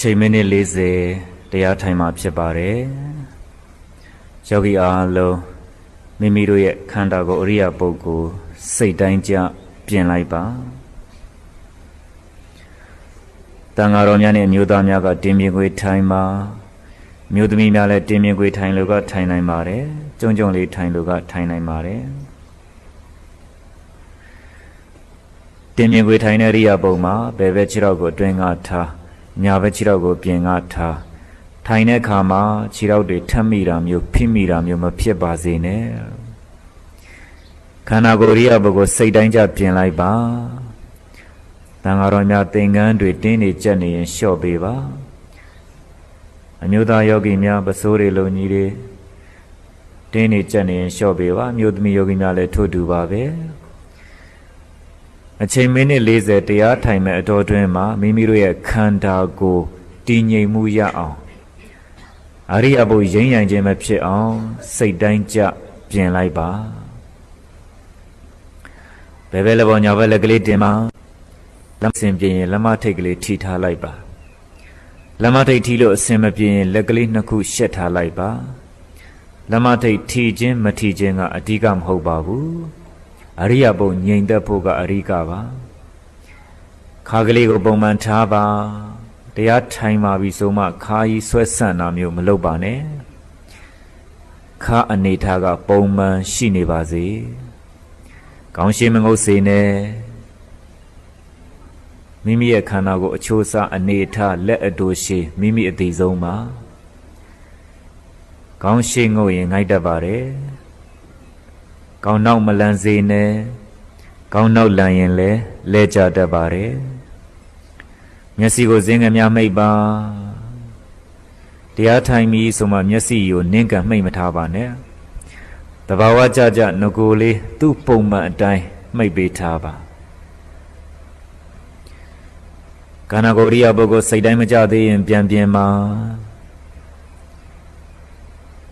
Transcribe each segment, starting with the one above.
ချိန်မိနစ်40တရားထိုင်မှာဖြစ်ပါတယ်ယောဂီအားလုံးမိမိတို့ရဲ့ခန္ဓာကိုယ်အရိယာပုဂ္ဂိုလ်စိတ်တိုင်းကြပြင်လိုက်ပါတန်ဃာတော်များနဲ့မျိုးသားများကတင်းမြင်ခွေထိုင်ပါမျိုးသမီးများလည်းတင်းမြင်ခွေထိုင်လို့ကထိုင်နိုင်ပါတယ်ကြုံကြုံလေးထိုင်လို့ကထိုင်နိုင်ပါတယ်တင်းမြင်ခွေထိုင်တဲ့ရိယာပုံမှာဘယ်ဘက်ခြေထောက်ကိုအတွင်းကထား ညာဘက်ခြေထောက်ကိုပြင်ကထားထိုင်တဲ့အခါမှာခြေထောက်တွေထပ်မိတာမျိုးဖိမိတာမျိုးမဖြစ်ပါစေနဲ့ခန္ဓာကိုယ်ရိယာပုဂ္ဂိုလ်စိတ်တိုင်းကြပြင်လိုက်ပါတန်ဃာတော်များသင်္ကန်းတွေတင်းနေကြက်နေရင်လျှော့ပေးပါအမျိုးသားယောဂီများပစိုးတွေလုံကြီးတွေတင်းနေကြက်နေရင်လျှော့ပေးပါမြို့သမီးယောဂီများလည်းထို့တူပါပဲ အချိန်မိနစ်40တရားထိုင်မဲ့အတော်တွင်းမှာမိမိတို့ရဲ့ခန္ဓာကိုယ်တည်ငြိမ်မှုရအောင်အရိယဘုရင်းရံခြင်းမဖြစ်အောင်စိတ်တိုင်းကြပြင်လိုက်ပါဘယ်ဘက်လက်ပေါ်ညာဘက်လက်ကလေးတင်ပါလက်စင်ပြင်ရင်လက်မထိတ်ကလေးထိထားလိုက်ပါလက်မထိတ်ထိလို့အစင်မပြေရင်လက်ကလေးနှစ်ခုရှက်ထားလိုက်ပါလက်မထိတ်ထိခြင်းမထိခြင်းကအဓိကမဟုတ်ပါဘူး အရိယဘုံငြိမ်သက်ဖို့ကအရိကပါခါကလေးကိုပုံမှန်ထားပါတရားထိုင်ပါပြီဆိုမှခါကြီးဆွဲဆန့်တာမျိုးမလုပ်ပါနဲ့ခါအနေထားကပုံမှန်ရှိနေပါစေကောင်းရှိမငုတ်စေနဲ့မိမိရဲ့ခန္ဓာကိုအချိုးစားအနေထားလက်အတူရှိမိမိအသေးဆုံးပါကောင်းရှိငုတ်ရင်ငိုက်တတ်ပါတယ် ကောင်းနောက်မလန်စေနဲ့ကောင်းနောက်လန်ရင်လည်းလဲကြတတ်ပါတယ်မျက်စိကိုဇင်းကများမိတ်ပါတရားထိုင်ပြီးဆိုမှမျက်စိကိုနင်းကမှိတ်မထားပါနဲ့တဘာဝကြကြငကိုလေးသူ့ပုံမှန်အတိုင်းမှိတ်ပေးထားပါခန္ဓာကိုယ်ရိယပုဂ္ဂိုလ်စိတ်တိုင်းမကြသေးရင်ပြန်ပြန်ပါ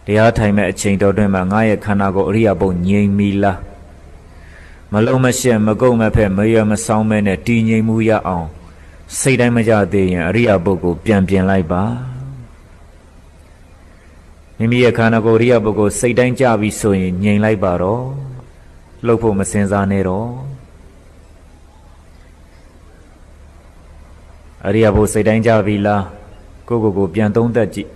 တရားထိုင်မဲ့အချိန်တော်တွင်မှာငါရဲ့ခန္ဓာကိုယ်အရိယပုငြိမ်မီလားမလုံးမရှက်မကုတ်မဖက်မရမဆောင်မဲနဲ့တည်ငြိမ်မှုရအောင်စိတ်တိုင်းမကြသေးရင်အရိယပုဂ္ဂိုလ်ပြန်ပြင်လိုက်ပါမိမိရဲ့ခန္ဓာကိုယ်အရိယပုဂ္ဂိုလ်စိတ်တိုင်းကြပြီဆိုရင်ငြိမ်လိုက်ပါတော့လှုပ်ဖို့မစင်စားနဲ့တော့အရိယဘုစိတ်တိုင်းကြပြီလားကိုကိုကိုပြန်သုံးသက်ကြည့်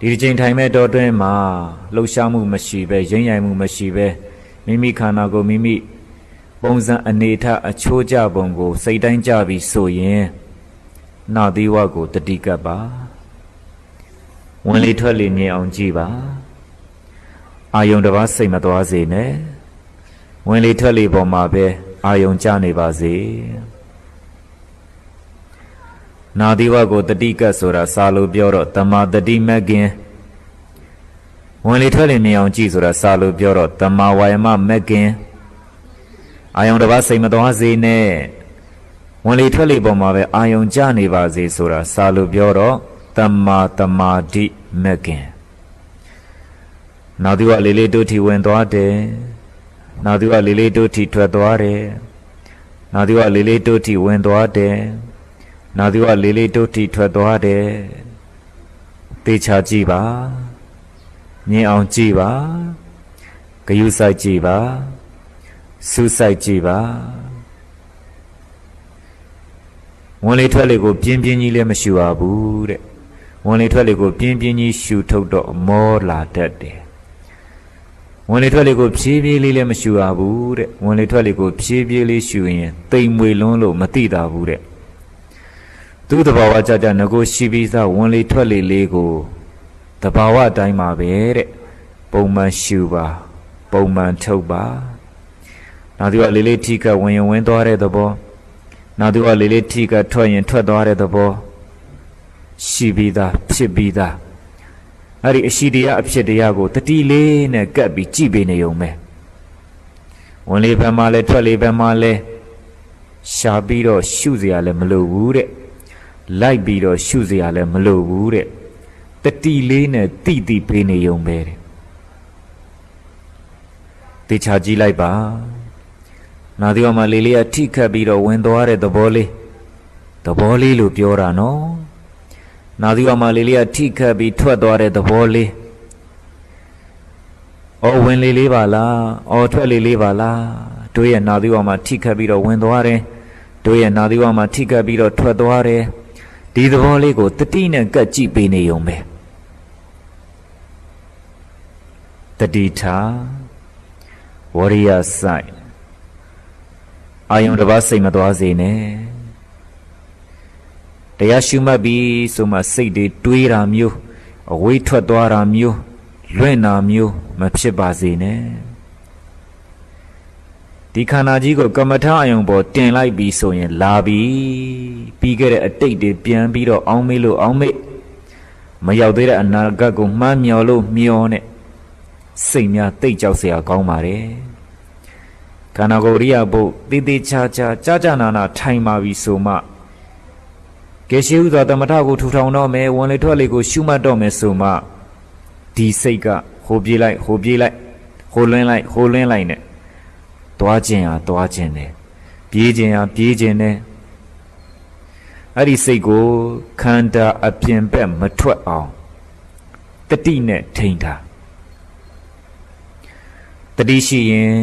ဒီတစ်ချိန်ထိုင်မဲ့တော်တွင်းမှာလှုပ်ရှားမှုမရှိပဲရင်းရိုင်မှုမရှိပဲမိမိခန္ဓာကိုမိမိပုံစံအနေထအချိုးကြပုံကို စိတ်တိုင်းကြပြီဆိုရင်နာသီဝကိုတတိကပ်ပါဝင်လေထွက်လေမြင်အောင်ကြည့်ပါအာယုံတစ်ပါးစိတ်မသွားစေနဲ့ဝင်လေထွက်လေပေါ်မှာပဲအာယုံကြနေပါစေ နာသီဝကိုတတိကပ်ဆိုတာစာလို့ပြောတော့တမာတတိမက်ကင်ဝင်လေထွက်လေမြင်အောင်ကြည့်ဆိုတာစာလို့ပြောတော့တမာဝါယမမက်ကင်အာယုံတစ်ပါးစိတ်မသွားစေနဲ့ဝင်လေထွက်လေပေါ်မှာပဲအာယုံကြနေပါစေဆိုတာစာလို့ပြောတော့တမာတမာတိမက်ကင်နောက်သူကလေးလေးတို့ထီဝင်သွားတယ်နောက်သူကလေးလေးတို့ထီထွက်သွားတယ်နောက်သူကလေးလေးတို့ထီဝင်သွားတယ် နောက်သူကလေးလေးတို့ထီထွက်သွားတယ်တေချာကြည့်ပါမြင်အောင်ကြည့်ပါဂယုစိုက်ကြည့်ပါစူးစိုက်ကြည့်ပါဝင်လေထွက်လေကိုပြင်းပြင်းကြီးလည်းမရှိပါဘူးတဲ့ဝင်လေထွက်လေကိုပြင်းပြင်းကြီးရှူထုတ်တော့မောလာတတ်တယ်ဝင်လေထွက်လေကိုဖြည်းဖြည်းလေးလည်းမရှူပါဘူးတဲ့ဝင်လေထွက်လေကိုဖြည်းဖြည်းလေးရှူရင်တိမ်မွေလွန်းလို့မသိတာဘူးတဲ့ သူ့တဘာဝကြကြငကိုရှိပြီးသားဝင်လေထွက်လေလေးကိုတဘာဝအတိုင်းပါပဲတဲ့ပုံမှန်ရှူပါပုံမှန်ထုတ်ပါနောက်သူကလေးလေးထိကဝင်ရင်ဝင်သွားတဲ့သဘောနောက်သူကလေးလေးထိကထွက်ရင်ထွက်သွားတဲ့သဘောရှိပြီးသားဖြစ်ပြီးသားအဲ့ဒီအရှိတရားအဖြစ်တရားကိုတတိလေးနဲ့ကပ်ပြီးကြည့်ပေးနေုံပဲဝင်လေဘက်မှာလဲထွက်လေဘက်မှာလဲရှာပြီးတော့ရှုเสียရလဲမလိုဘူးတဲ့ လိုက်ပြီးတော့ရှုเสียရလဲမလိုဘူးတဲ့တတိလေးနဲ့တိတိပေးနေုံပဲတဲ့တေချာကြည့်လိုက်ပါနာသီဝမှာလေးလေးကထိခတ်ပြီးတော့ဝင်သွားတဲ့သဘောလေးသ ဘောလေးလို့ပြောတာနော်နာသီဝမှာလေးလေးကထိခတ်ပြီးထွက်သွားတဲ့သဘောလေးအော်ဝင်လေးလေးပါလားအော်ထွက်လေးလေးပါလားတို့ရဲ့နာသီဝမှာထိခတ်ပြီးတော့ဝင်သွားတယ်တို့ရဲ့နာသီဝမှာထိခတ်ပြီးတော့ထွက်သွားတယ် ဒီသဘောလေးကိုတတိနဲ့ကတ်ကြည့်ပေးနေုံပဲတတိထားဝရိယစိုက်အာယုံတစ်ပါးစိတ်မသွားစေနဲ့တရားရှုမှတ်ပြီးဆိုမှစိတ်တွေတွေးတာမျိုးအဝေးထွက်သွားတာမျိုးလွင့်တာမျိုးမဖြစ်ပါစေနဲ့ ဒီခန္ဓာကြီးကိုကမ္မထာအယုံပေါ်တင်လိုက်ပြီးဆိုရင်လာပြီပြီးခဲ့တဲ့အတိတ်တွေပြန်ပြီးတော့အောင်းမေးလို့အောင်းမေးမရောက်သေးတဲ့အနာဂတ်ကိုမှန်းမျောလို့မျောနဲ့စိတ်များတိတ်ကြောက်เสียကောင်းပါတယ်ခန္ဓာကိုယ်ရိယဘုတ်တည်တည်ချာချာကြာကြာနာနာထိုင်ပါပြီဆိုမှကဲရှိဥစွာတမထကိုထူထောင်တော့မယ်ဝင်လေထွက်လေကိုရှုမှတ်တော့မယ်ဆိုမှဒီစိတ်ကဟိုပြေးလိုက်ဟိုပြေးလိုက်ဟိုလွင်းလိုက်ဟိုလွင်းလိုက်နဲ့ သွားခြင်းဟာသွားခြင်းနဲ့ပြေးခြင်းဟာပြေးခြင်းနဲ့အဲ့ဒီစိတ်ကိုခန္ဓာအပြင်ဘက်မထွက်အောင်တတိနဲ့ထိန်ထားတတိရှိရင်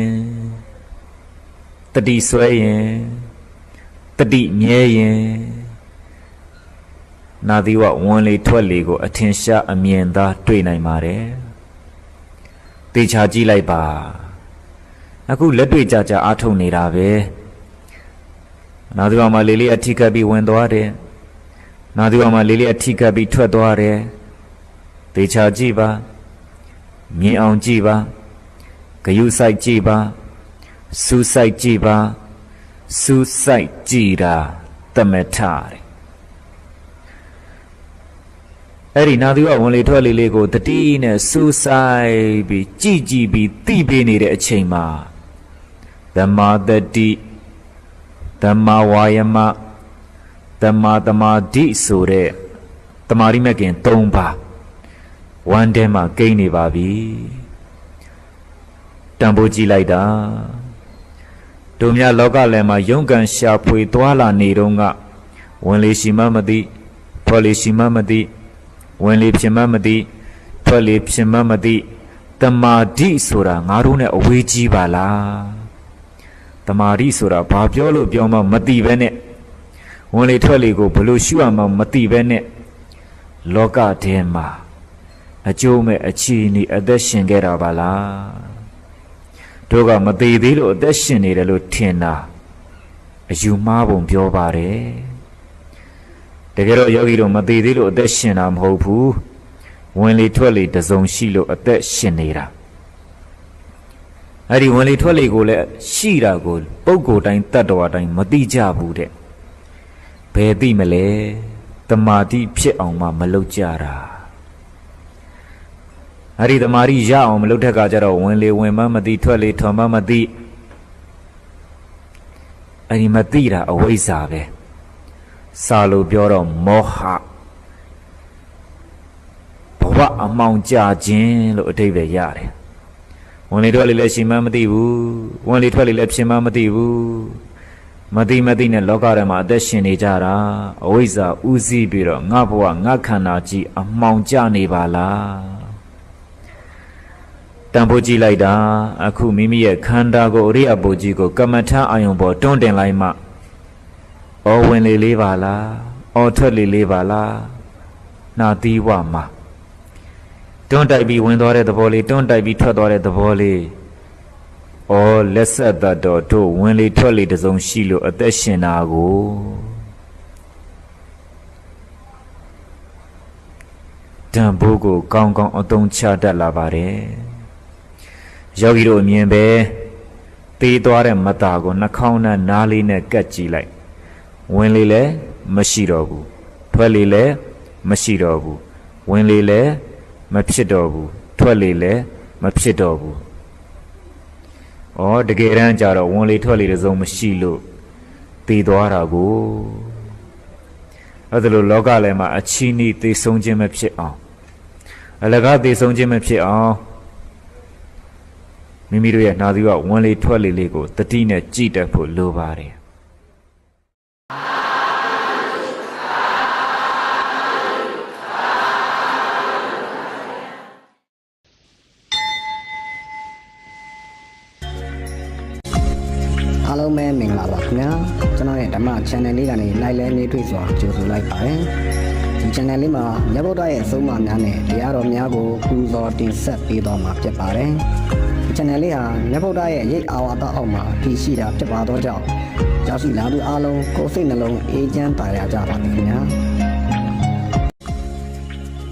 တတိဆွဲရင်တတိမြဲရင်နာသီဝဝင်လေထွက်လေကို အထင်ရှားအမြင်သာ တွေ့နိုင်ပါတယ်တေချာကြည့်လိုက်ပါ အခုလက်တွေ့ကြကြအားထုတ်နေတာပဲနာသီဝမှာလေးလေးအထိကပ်ပြီးဝင်သွားတယ်နာသီဝမှာလေးလေးအထိကပ်ပြီးထွက်သွားတယ်တေချာကြည့်ပါမြင်အောင်ကြည့်ပါဂယုစိုက်ကြည့်ပါစူးစိုက်ကြည့်ပါစူးစိုက်ကြည့်တာတမထတဲ့အဲ့ဒီနာသီဝဝင်လေထွက်လေလေးကိုတတိနဲ့စူးစိုက်ပြီးကြည်ကြည်ပြီးသိပေးနေတဲ့အချိန်မှာ ဓမ္မာတတိဓမ္မာဝါယမဓမ္မာတမာဒိဆိုတဲ့တမာရိမကင်၃ပါးဝမ်းထဲမှာကိန်းနေပါပြီတန်ဖိုးကြည့်လိုက်တာတို့များလောကလယ်မှာရုန်းကန်ရှာဖွေသွားလာနေတော့ကဝင်လေရှိမှမသိထွက်လေရှိမှမသိဝင်လေဖြစ်မှမသိထွက်လေဖြစ်မှမသိတမာတိဆိုတာငါတို့နဲ့အဝေးကြီးပါလား တမာတိဆိုတာဘာပြောလို့ပြောမှမသိပဲနဲ့ဝင်လေထွက်လေကိုဘလို့ရှုရမှမသိပဲနဲ့လောကထဲမှာအကျိုးမဲ့အခြေအနေအသက်ရှင်ခဲ့တာပါလားတို့ကမသေးသေးလို့အသက်ရှင်နေတယ်လို့ထင်တာအယူမှားပုံပြောပါတယ်တကယ်တော့ယောဂီတို့မသေးသေးလို့အသက်ရှင်တာမဟုတ်ဘူးဝင်လေထွက်လေတစုံရှိလို့အသက်ရှင်နေတာ အဲ့ဒီဝင်လေထွက်လေကိုလည်းရှိတာကိုပုံကိုယ်တိုင်းတတ်တော်တိုင်းမသိကြဘူးတဲ့ဘယ်သိမလဲတမာတိဖြစ်အောင်မှမလုပ်ကြတာအဲ့ဒီတမာရီရအောင်မလုပ်တဲ့ကကြတော့ဝင်လေဝင်မမသိထွက်လေထွန်မမသိအဲ့ဒီမသိတာအဝိဇ္ဇာပဲစာလို့ပြောတော့မောဟဘဝအမောင်ကြခြင်းလို့အဓိပ္ပာယ်ရတယ် ဝင်လေထွက်လေလည်းရှင်မမသိဘူးဝင်လေထွက်လေလည်းဖြစ်မမသိဘူးမသိမသိနဲ့လောကထဲမှာအသက်ရှင်နေကြတာအဝိဇ္ဇာဥစည်းပြီးတော့ငါဘဝငါခန္ဓာကြီးအမောင်ကြနေပါလားတန်ဖိုးကြည့်လိုက်တာအခုမိမိရဲ့ခန္ဓာကိုယ်အရိအပုကြီးကို ကမ္မထအာယုံပေါ်တွန်းတင်လိုက်မှအော်ဝင်လေလေးပါလားအော်ထွက်လေလေးပါလားနာသီးဝမှာ တွန်းတိုက်ပြီးဝင်သွားတဲ့သဘောလေးတွန်းတိုက်ပြီးထွက်သွားတဲ့သဘောလေးအော်လက်ဆက်တတ်တော်တို့ဝင်လေထွက်လေတစုံရှိလို့အသက်ရှင်တာကိုတန်ဖိုးကိုကောင်းကောင်းအသုံးချတတ်လာပါတယ်ယောဂီတို့အမြင်ပဲသေးသွားတဲ့မတာကိုနှာခေါင်းနဲ့နားလေးနဲ့ကတ်ကြည့်လိုက်ဝင်လေလည်းမရှိတော့ဘူးထွက်လေလည်းမရှိတော့ဘူးဝင်လေလည်း မဖြစ်တော့ဘူးထွက်လေလည်းမဖြစ်တော့ဘူးဩတကယ်တမ်းကျတော့ဝင်လေထွက်လေတစုံမရှိလို့သေသွားတာကိုအဲ့ဒါလိုလောကလည်းမှာအချီးနှီးသေဆုံးခြင်းမဖြစ်အောင်အလကားသေဆုံးခြင်းမဖြစ်အောင်မိမိတို့ရဲ့နှာသီးကဝင်လေထွက်လေလေးကိုတတိနဲ့ကြည်တတ်ဖို့လိုပါတယ် channel လေးကနေလိုက်လဲနေတွေ့စွာကြိုဆိုလိုက်ပါတယ်ဒီ channel လေးမှာမြတ်ဗုဒ္ဓရဲ့အဆုံးအမများနဲ့တရားတော်များကိုပူဇော်တင်ဆက်ပေးတော်မှာဖြစ်ပါတယ်ဒီ channel လေးဟာမြတ်ဗုဒ္ဓရဲ့ရိတ်အာဝါဒအောက်မှာတည်ရှိတာဖြစ်ပါတော့ကြောင့်ကြောက်ရှိလာသူအားလုံးကိုယ်စိတ်နှလုံးအေးချမ်းပါရကြပါမယ်ခင်ဗျာ